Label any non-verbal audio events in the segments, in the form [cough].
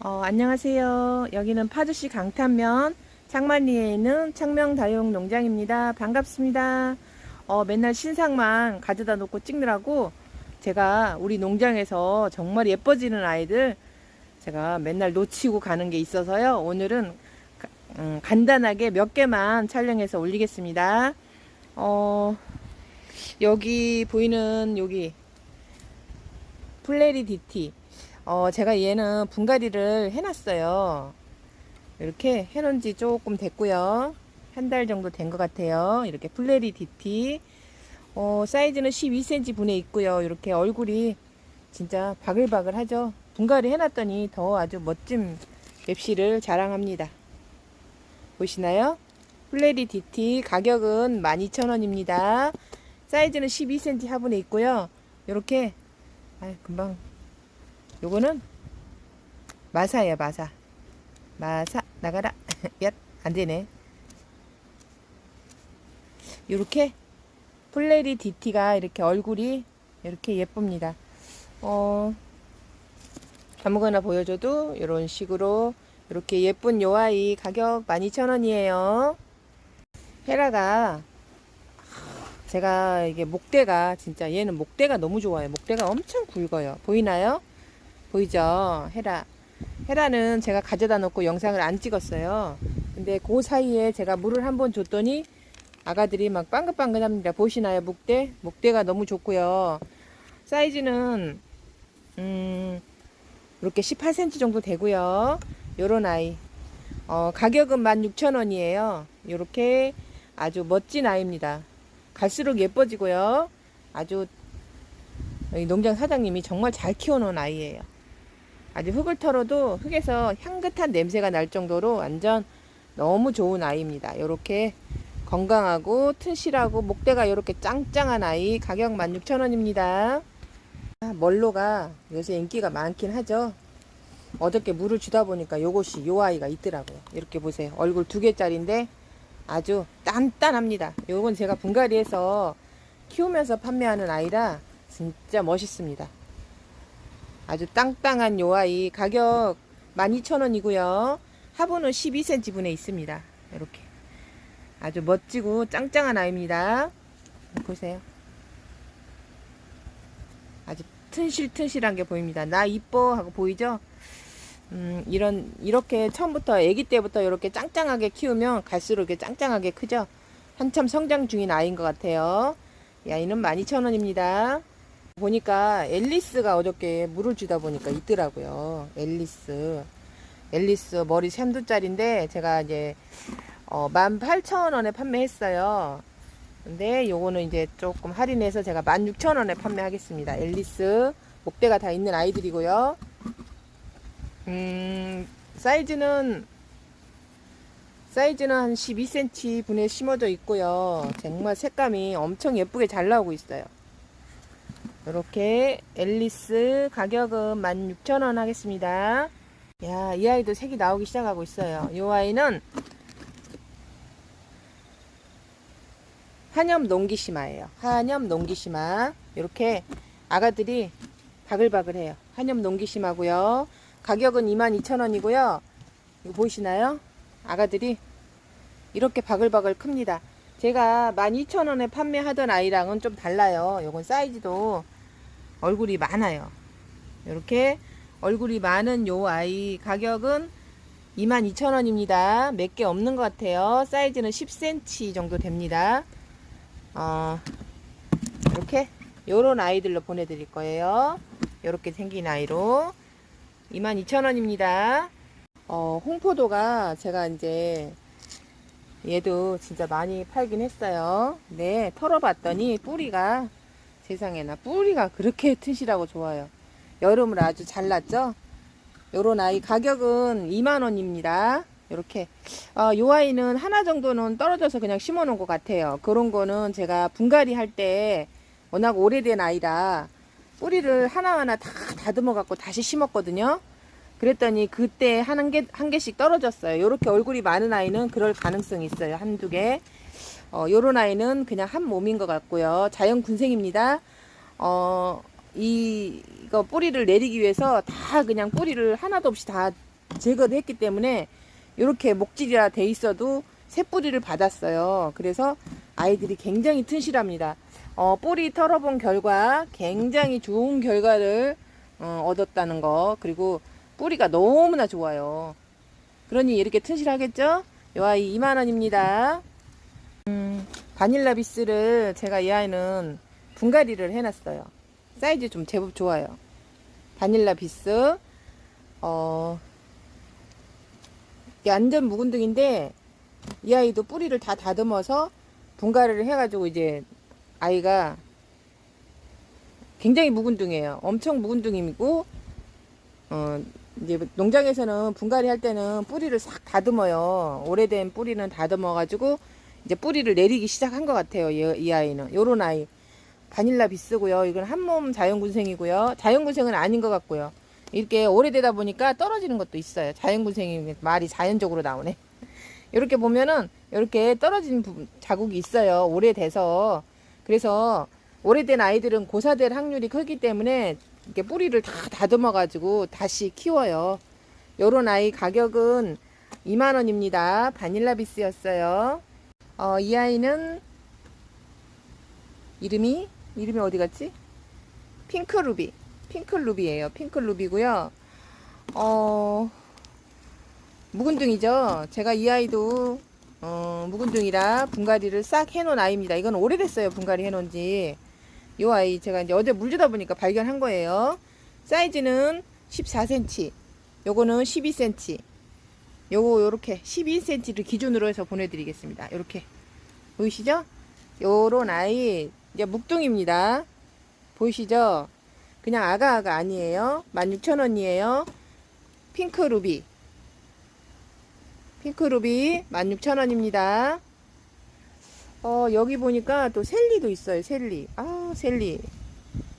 어, 안녕하세요. 여기는 파주시 강탄면 창만리에 있는 창명다육 농장입니다. 반갑습니다. 어, 맨날 신상만 가져다 놓고 찍느라고 제가 우리 농장에서 정말 예뻐지는 아이들 제가 맨날 놓치고 가는 게 있어서요. 오늘은 가- 음, 간단하게 몇 개만 촬영해서 올리겠습니다. 어, 여기 보이는 여기 플레리 디티 어, 제가 얘는 분갈이를 해놨어요. 이렇게 해놓은 지 조금 됐고요. 한 달 정도 된 것 같아요. 이렇게 플레리 DT. 어, 사이즈는 12cm 분에 있고요. 이렇게 얼굴이 진짜 바글바글 하죠. 분갈이 해놨더니 더 아주 멋진 맵시를 자랑합니다. 보시나요? 플레리 DT 가격은 12,000원입니다. 사이즈는 12cm 화분에 있고요. 이렇게 아 금방 요거는 마사예요 마사. 마사 나가라. [laughs] 야 안되네. 요렇게 플레리 DT가 이렇게 얼굴이 이렇게 예쁩니다. 어 아무거나 보여줘도 이런 식으로 이렇게 예쁜 요 아이 가격 12,000원이에요. 헤라가 제가 이게 목대가 진짜 얘는 목대가 너무 좋아요. 목대가 엄청 굵어요. 보이나요 보이죠? 헤라. 헤라는 제가 가져다 놓고 영상을 안 찍었어요. 근데 그 사이에 제가 물을 한 번 줬더니 아가들이 막 빵긋빵긋합니다. 보시나요? 목대? 목대가 너무 좋고요. 사이즈는 음 이렇게 18cm 정도 되고요. 요런 아이. 어, 가격은 16,000원이에요. 요렇게 아주 멋진 아이입니다. 갈수록 예뻐지고요. 아주 농장 사장님이 정말 잘 키워놓은 아이예요. 아주 흙을 털어도 흙에서 향긋한 냄새가 날 정도로 완전 너무 좋은 아이입니다. 이렇게 건강하고 튼실하고 목대가 이렇게 짱짱한 아이 가격 16,000원입니다. 멀로가 요새 인기가 많긴 하죠. 어저께 물을 주다 보니까 요것이 요 아이가 있더라고요. 이렇게 보세요. 얼굴 두 개짜리인데 아주 단단합니다. 요건 제가 분갈이해서 키우면서 판매하는 아이라 진짜 멋있습니다. 아주 땅땅한 요 아이 가격 12,000원이고요. 화분은 12cm 분에 있습니다. 이렇게 아주 멋지고 짱짱한 아이입니다. 보세요. 아주 튼실튼실한 게 보입니다. 나 이뻐 하고 보이죠? 음, 이런 이렇게 처음부터 아기 때부터 이렇게 짱짱하게 키우면 갈수록 이렇게 짱짱하게 크죠? 한참 성장 중인 아이인 것 같아요. 이 아이는 12,000원입니다. 보니까 앨리스가 어저께 물을 주다 보니까 있더라고요. 앨리스. 앨리스 머리 샘두짜리인데 제가 이제 어, 18,000원에 판매했어요. 근데 요거는 이제 조금 할인해서 제가 16,000원에 판매하겠습니다. 앨리스 목대가 다 있는 아이들이고요. 음, 사이즈는 사이즈는 한 12cm 분에 심어져 있고요. 정말 색감이 엄청 예쁘게 잘 나오고 있어요. 이렇게 앨리스 가격은 16,000원 하겠습니다. 야, 이 아이도 색이 나오기 시작하고 있어요. 이 아이는 한염 농기시마예요. 한염 농기시마. 이렇게 아가들이 바글바글해요. 한염 농기시마고요. 가격은 22,000원이고요. 이거 보이시나요? 아가들이 이렇게 바글바글 큽니다. 제가 12,000원에 판매하던 아이랑은 좀 달라요. 요건 사이즈도 얼굴이 많아요. 이렇게 얼굴이 많은 요 아이 가격은 22,000원입니다. 몇 개 없는 것 같아요. 사이즈는 10cm 정도 됩니다. 어, 이렇게 요런 아이들로 보내드릴 거예요. 이렇게 생긴 아이로 22,000원입니다. 어, 홍포도가 제가 이제 얘도 진짜 많이 팔긴 했어요. 네, 털어봤더니 뿌리가 세상에나 뿌리가 그렇게 튼실하고 좋아요. 여름을 아주 잘났죠? 요런 아이 가격은 2만원입니다. 이렇게 어, 요 아이는 하나 정도는 떨어져서 그냥 심어 놓은 것 같아요. 그런 거는 제가 분갈이 할 때 워낙 오래된 아이라 뿌리를 하나하나 다 다듬어 갖고 다시 심었거든요. 그랬더니 그때 한 개, 한 개씩 떨어졌어요. 요렇게 얼굴이 많은 아이는 그럴 가능성이 있어요. 한두 개. 어, 요런 아이는 그냥 한 몸인 것 같고요. 자연 군생입니다. 어, 이, 이거 뿌리를 내리기 위해서 다 그냥 뿌리를 하나도 없이 다 제거를 했기 때문에 이렇게 목질이라 돼 있어도 새 뿌리를 받았어요. 그래서 아이들이 굉장히 튼실합니다. 어, 뿌리 털어본 결과 굉장히 좋은 결과를 어, 얻었다는 거 그리고 뿌리가 너무나 좋아요. 그러니 이렇게 튼실하겠죠? 이 아이 2만원입니다. 음, 바닐라 비스를 제가 이 아이는 분갈이를 해놨어요. 사이즈 좀 제법 좋아요. 바닐라 비스, 어, 완전 묵은둥인데, 이 아이도 뿌리를 다 다듬어서 분갈이를 해가지고 이제 아이가 굉장히 묵은둥이에요. 엄청 묵은둥이고, 어, 이제 농장에서는 분갈이 할 때는 뿌리를 싹 다듬어요. 오래된 뿌리는 다듬어 가지고 이제 뿌리를 내리기 시작한 것 같아요. 이, 이 아이는. 요런 아이. 바닐라 비스고요. 이건 한몸 자연군생이고요. 자연군생은 아닌 것 같고요. 이렇게 오래되다 보니까 떨어지는 것도 있어요. 자연군생이 말이 자연적으로 나오네. [laughs] 이렇게 보면은 이렇게 떨어진 자국이 있어요. 오래돼서. 그래서 오래된 아이들은 고사될 확률이 크기 때문에 이렇게 뿌리를 다 다듬어 가지고 다시 키워요. 요런 아이 가격은 2만 원입니다. 바닐라 비스였어요. 어, 이 아이는 이름이 이름이 어디 갔지? 핑크 루비. 핑크 루비예요. 핑크 루비고요. 어 묵은둥이죠. 제가 이 아이도 어, 묵은둥이라 분갈이를 싹 해놓은 아이입니다. 이건 오래됐어요. 분갈이 해놓은 지. 요 아이 제가 이제 어제 물 주다 보니까 발견한 거예요. 사이즈는 14cm. 요거는 12cm. 요거 요렇게 12cm를 기준으로 해서 보내드리겠습니다. 요렇게 보이시죠? 요런 아이 이제 묵둥입니다. 보이시죠? 그냥 아가아가 아니에요. 16,000원이에요. 핑크 루비. 핑크 루비 16,000원입니다. 어, 여기 보니까 또 셀리도 있어요. 셀리. 아, 셀리.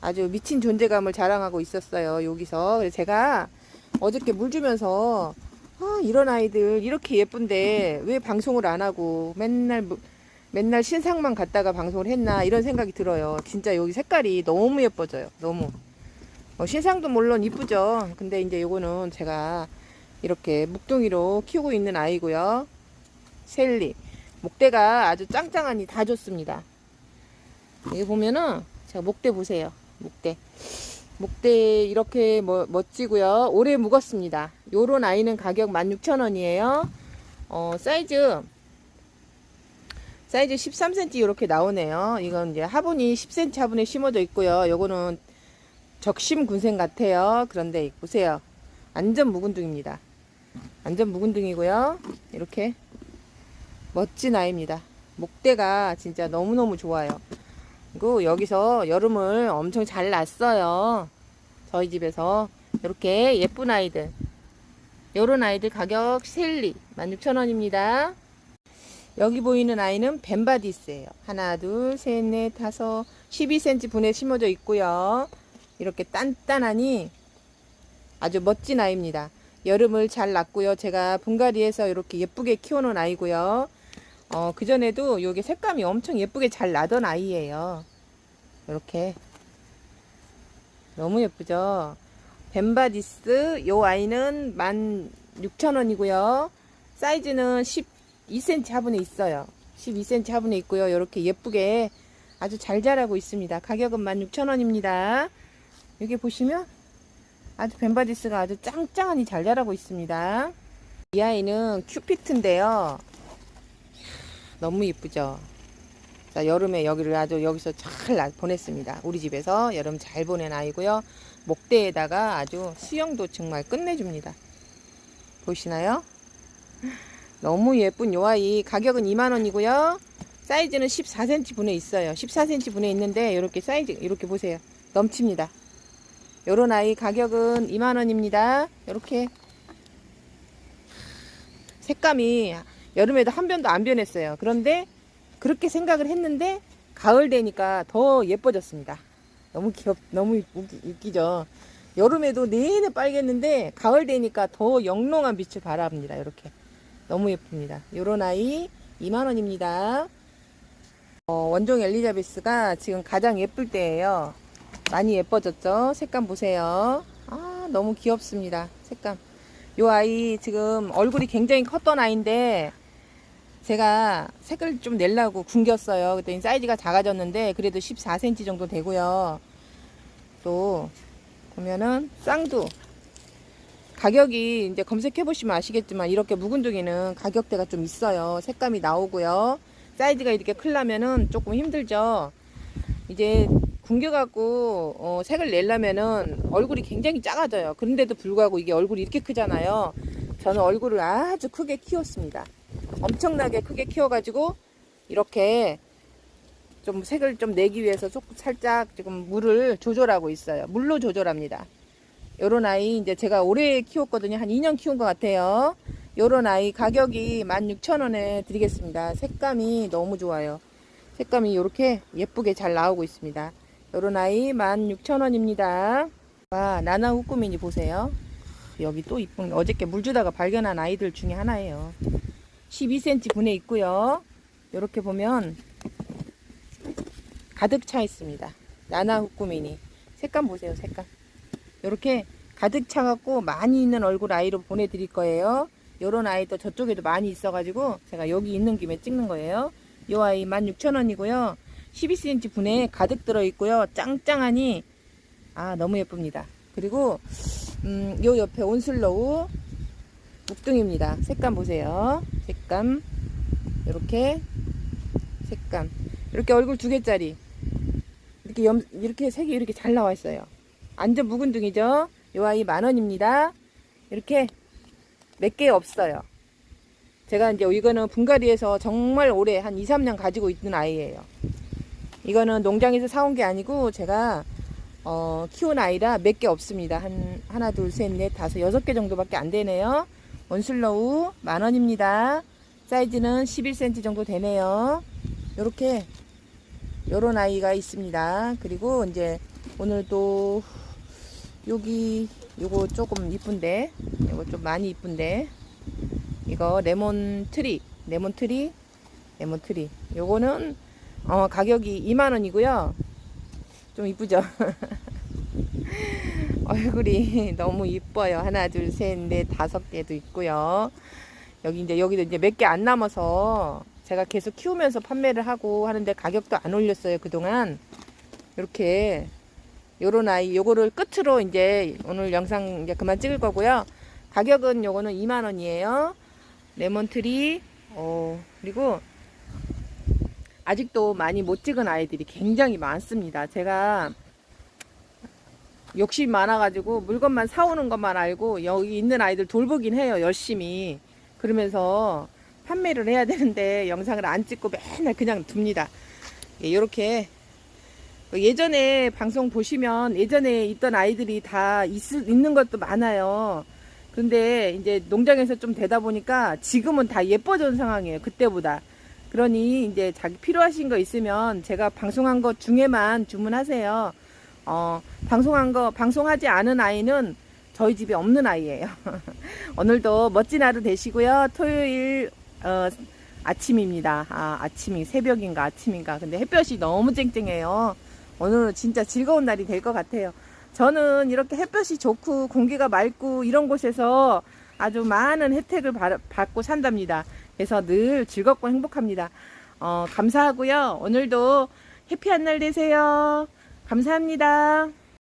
아주 미친 존재감을 자랑하고 있었어요. 여기서. 그래서 제가 어저께 물 주면서 아, 이런 아이들 이렇게 예쁜데 왜 방송을 안 하고 맨날 무- 맨날 신상만 갖다가 방송을 했나 이런 생각이 들어요. 진짜 여기 색깔이 너무 예뻐져요. 너무. 어, 신상도 물론 이쁘죠. 근데 이제 요거는 제가 이렇게 묵둥이로 키우고 있는 아이고요. 셀리. 목대가 아주 짱짱하니 다 좋습니다. 여기 보면은 제가 목대 보세요. 목대. 목대 이렇게 뭐, 멋지고요. 오래 묵었습니다. 요런 아이는 가격 16,000원이에요. 어, 사이즈 사이즈 13cm 이렇게 나오네요. 이건 이제 화분이 10cm 화분에 심어져 있고요. 요거는 적심 군생 같아요. 그런데 보세요. 완전 묵은둥입니다. 완전 묵은둥이고요. 이렇게 멋진 아이입니다. 목대가 진짜 너무너무 좋아요. 그리고 여기서 여름을 엄청 잘 났어요. 저희 집에서 이렇게 예쁜 아이들 요런 아이들 가격 셀리 16,000원입니다. 여기 보이는 아이는 벤바디스예요. 하나, 둘, 셋, 넷, 다섯, 12cm 분에 심어져 있고요. 이렇게 단단하니 아주 멋진 아이입니다. 여름을 잘 났고요. 제가 분갈이해서 이렇게 예쁘게 키워놓은 아이고요. 어, 그전에도 요게 색감이 엄청 예쁘게 잘 나던 아이예요. 이렇게. 너무 예쁘죠? 벤바디스, 요 아이는 16,000원이고요. 사이즈는 12cm 화분에 있어요. 12cm 화분에 있고요. 이렇게 예쁘게 아주 잘 자라고 있습니다. 가격은 16,000원입니다. 여기 보시면 아주 벤바디스가 아주 짱짱하니 잘 자라고 있습니다. 이 아이는 큐피트인데요. 너무 이쁘죠? 자, 여름에 여기를 아주 여기서 잘 나- 보냈습니다. 우리 집에서 여름 잘 보낸 아이고요. 목대에다가 아주 수영도 정말 끝내줍니다. 보시나요? 너무 예쁜 요 아이 가격은 2만원이고요. 사이즈는 14cm 분에 있어요. 14cm 분에 있는데 이렇게 사이즈 이렇게 보세요. 넘칩니다. 요런 아이 가격은 2만원입니다. 이렇게 색감이 여름에도 한 변도 안 변했어요. 그런데 그렇게 생각을 했는데 가을 되니까 더 예뻐졌습니다. 너무 귀엽, 너무 웃기, 웃기죠. 여름에도 내내 빨갰는데 가을 되니까 더 영롱한 빛을 발합니다. 이렇게 너무 예쁩니다. 요런 아이 2만 원입니다. 어, 원종 엘리자베스가 지금 가장 예쁠 때예요. 많이 예뻐졌죠? 색감 보세요. 아 너무 귀엽습니다. 색감. 요 아이 지금 얼굴이 굉장히 컸던 아이인데 제가 색을 좀 내려고 굶겼어요. 그랬더니 사이즈가 작아졌는데 그래도 14cm 정도 되고요. 또 보면은 쌍두 가격이 이제 검색해 보시면 아시겠지만 이렇게 묵은둥이는 가격대가 좀 있어요. 색감이 나오고요. 사이즈가 이렇게 크려면은 조금 힘들죠. 이제 굶겨갖고 어, 색을 내려면은 얼굴이 굉장히 작아져요. 그런데도 불구하고 이게 얼굴이 이렇게 크잖아요. 저는 얼굴을 아주 크게 키웠습니다. 엄청나게 크게 키워가지고 이렇게 좀 색을 좀 내기 위해서 조금 살짝 지금 물을 조절하고 있어요. 물로 조절합니다. 요런 아이 이제 제가 오래 키웠거든요. 한 2년 키운 것 같아요. 요런 아이 가격이 16,000원에 드리겠습니다. 색감이 너무 좋아요. 색감이 이렇게 예쁘게 잘 나오고 있습니다. 요런 아이 16,000원입니다. 와, 나나 후꾸미니 보세요. 여기 또 이쁜 어저께 물 주다가 발견한 아이들 중에 하나예요. 12cm 분에 있고요. 이렇게 보면 가득 차 있습니다. 나나 후꾸미니 색감 보세요. 색감. 이렇게 가득 차갖고 많이 있는 얼굴 아이로 보내드릴 거예요. 요런 아이도 저쪽에도 많이 있어가지고 제가 여기 있는 김에 찍는 거예요. 요 아이 16,000원이고요. 12cm 분에 가득 들어있고요. 짱짱하니 아 너무 예쁩니다. 그리고 음, 요 옆에 온슬로우 묵둥입니다. 색감 보세요. 색감 이렇게 색감 이렇게 얼굴 두 개짜리 이렇게 염 이렇게 색이 이렇게 잘 나와 있어요. 완전 묵은둥이죠. 요 아이 만 원입니다. 이렇게 몇 개 없어요. 제가 이제 이거는 분갈이에서 정말 오래 한 2, 3년 가지고 있는 아이예요. 이거는 농장에서 사온 게 아니고 제가 어, 키운 아이라 몇 개 없습니다. 한 하나, 둘, 셋, 넷, 다섯, 여섯 개 정도밖에 안 되네요. 원슬로우 만 원입니다. 사이즈는 11cm 정도 되네요. 요렇게 요런 아이가 있습니다. 그리고 이제 오늘 또 여기 요거 조금 이쁜데 요거 좀 많이 이쁜데 이거 레몬 트리 레몬 트리 레몬 트리 요거는 어 가격이 2만원이고요. 좀 이쁘죠? [laughs] 얼굴이 너무 이뻐요. 하나 둘 셋 넷 다섯 개도 있고요. 여기 이제 여기도 이제 몇 개 안 남아서 제가 계속 키우면서 판매를 하고 하는데 가격도 안 올렸어요 그동안. 이렇게 요런 아이 요거를 끝으로 이제 오늘 영상 이제 그만 찍을 거고요. 가격은 요거는 2만 원이에요. 레몬트리 어 그리고 아직도 많이 못 찍은 아이들이 굉장히 많습니다 제가 욕심 많아가지고 물건만 사오는 것만 알고 여기 있는 아이들 돌보긴 해요 열심히 그러면서 판매를 해야 되는데 영상을 안 찍고 맨날 그냥 둡니다 이렇게 예전에 방송 보시면 예전에 있던 아이들이 다 있, 있는 것도 많아요. 근데 이제 농장에서 좀 되다 보니까 지금은 다 예뻐진 상황이에요. 그때보다. 그러니 이제 자기 필요하신 거 있으면 제가 방송한 것 중에만 주문하세요. 어, 방송한 거, 방송하지 않은 아이는 저희 집에 없는 아이예요. [laughs] 오늘도 멋진 하루 되시고요. 토요일, 어, 아침입니다. 아, 아침이 새벽인가 아침인가. 근데 햇볕이 너무 쨍쨍해요. 오늘은 진짜 즐거운 날이 될 것 같아요. 저는 이렇게 햇볕이 좋고 공기가 맑고 이런 곳에서 아주 많은 혜택을 받고 산답니다. 그래서 늘 즐겁고 행복합니다. 어, 감사하고요. 오늘도 해피한 날 되세요. 감사합니다.